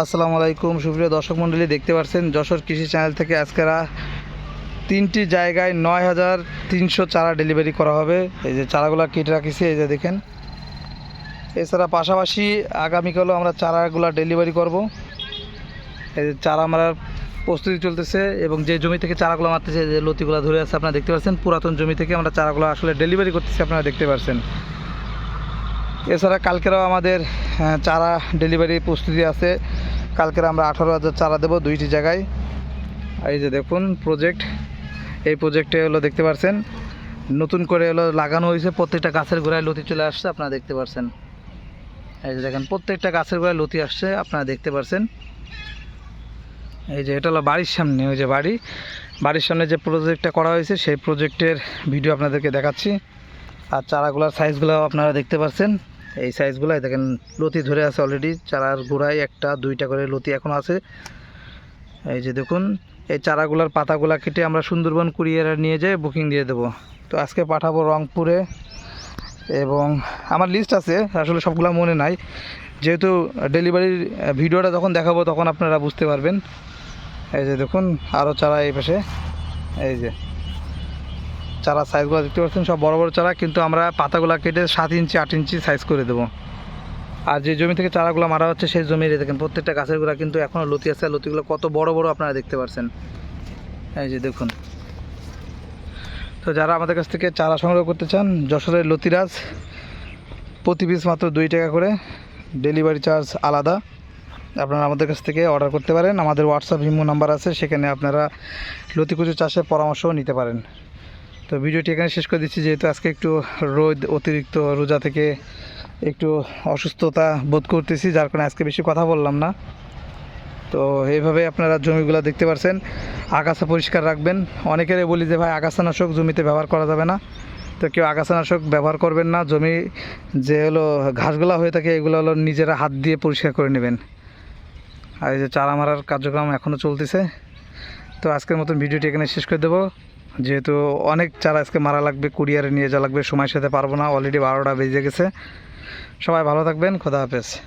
আসসালামু আলাইকুম। সুপ্রিয় দর্শক মণ্ডলী, দেখতে পাচ্ছেন যশোর কৃষি চ্যানেল থেকে আজকেরা তিনটি জায়গায় নয় হাজার তিনশো চারা ডেলিভারি করা হবে। এই যে চারাগুলো কেটে রাখিছি, এই যে দেখেন। এছাড়া পাশাপাশি আগামীকালও আমরা চারাগুলো ডেলিভারি করব। এই যে চারা আমরা প্রস্তুতি চলতেছে এবং যে জমি থেকে চারাগুলো মারতেছে যে লতিগুলো ধরে আছে আপনারা দেখতে পাচ্ছেন। পুরাতন জমি থেকে আমরা চারাগুলো আসলে ডেলিভারি করতেছি, আপনারা দেখতে পাচ্ছেন। এছাড়া কালকেরাও আমাদের চারা ডেলিভারি প্রস্তুতি আছে। কালকের আমরা আঠারো হাজার চারা দেবো দুইটি জায়গায়। এই যে দেখুন প্রজেক্ট এই প্রজেক্টে হলো দেখতে পাচ্ছেন নতুন করে হলো লাগানো হয়েছে, প্রত্যেকটা গাছের গোড়ায় লতি চলে আসছে, আপনারা দেখতে পাচ্ছেন এই যে দেখেন, প্রত্যেকটা গাছের গোড়ায় লতি আসছে, আপনারা দেখতে পাচ্ছেন এই যে এটা হলো বাড়ির সামনে, ওই যে বাড়ি। বাড়ির সামনে যে প্রজেক্টটা করা হয়েছে, সেই প্রজেক্টের ভিডিও আপনাদেরকে দেখাচ্ছি। আর চারাগুলোর সাইজগুলো আপনারা দেখতে পাচ্ছেন এই সাইজগুলো দেখেন, লতি ধরে আছে অলরেডি চারার গোড়ায় একটা, দুইটা করে লতি এখন আছে। এই যে দেখুন, এই চারাগুলোর পাতাগুলা কেটে আমরা সুন্দরবন কুরিয়ারে নিয়ে যেয়ে বুকিং দিয়ে দেবো। তো আজকে পাঠাবো রংপুরে এবং আমার লিস্ট আছে, আসলে সবগুলো মনে নাই। যেহেতু ডেলিভারির ভিডিওটা যখন দেখাবো তখন আপনারা বুঝতে পারবেন। এই যে দেখুন আরও চারা এই পাশে। এই যে। চারা সাইজগুলো দেখতে পাচ্ছেন, সব বড় বড় চারা, কিন্তু আমরা পাতাগুলো কেটে সাত ইঞ্চি, আট ইঞ্চি সাইজ করে দেবো। আর যে জমি থেকে চারাগুলো মারা হচ্ছে, সেই জমি দেখেন, প্রত্যেকটা গাছের গোড়া কিন্তু এখনও লতি আছে লতিগুলো কত বড় বড় আপনারা দেখতে পাচ্ছেন এই যে দেখুন। তো যারা আমাদের কাছ থেকে চারা সংগ্রহ করতে চান, যশোরের লতিরাজ, প্রতি পিস মাত্র দুই টাকা করে ডেলিভারি চার্জ আলাদা। আপনারা আমাদের কাছ থেকে অর্ডার করতে পারেন। আমাদের হোয়াটসঅ্যাপ ইমো নাম্বার আছে, সেখানে আপনারা লতিকুচু চাষের পরামর্শও নিতে পারেন। তো ভিডিওটি এখানে শেষ করে দিচ্ছি, যেহেতু আজকে একটু রোদ, অতিরিক্ত রোজা থেকে একটু অসুস্থতা বোধ করতেছি, যার কারণে আজকে বেশি কথা বললাম না। তো এইভাবে আপনারা জমিগুলো দেখতে পারছেন, আগাছা পরিষ্কার রাখবেন। অনেকেরই বলি যে, ভাই, আগাছানাশক জমিতে ব্যবহার করা যাবে না। তো কেউ আগাছানাশক ব্যবহার করবেন না, জমি যে হলো ঘাসগুলো হয়ে থাকে, এগুলো হলো নিজেরা হাত দিয়ে পরিষ্কার করে নেবেন। আর এই যে চারা মারার কার্যক্রম এখনও চলতেছে। তো আজকের মতন ভিডিওটি এখানে শেষ করে দেবো। যেহেতু অনেক চারা আজকে মারা লাগবে, কুরিয়ারে নিয়ে যাওয়া লাগবে সময় সাথে পারব না অলরেডি বারোটা বেজে গেছে। সবাই ভালো থাকবেন, খোদা হাফেজ।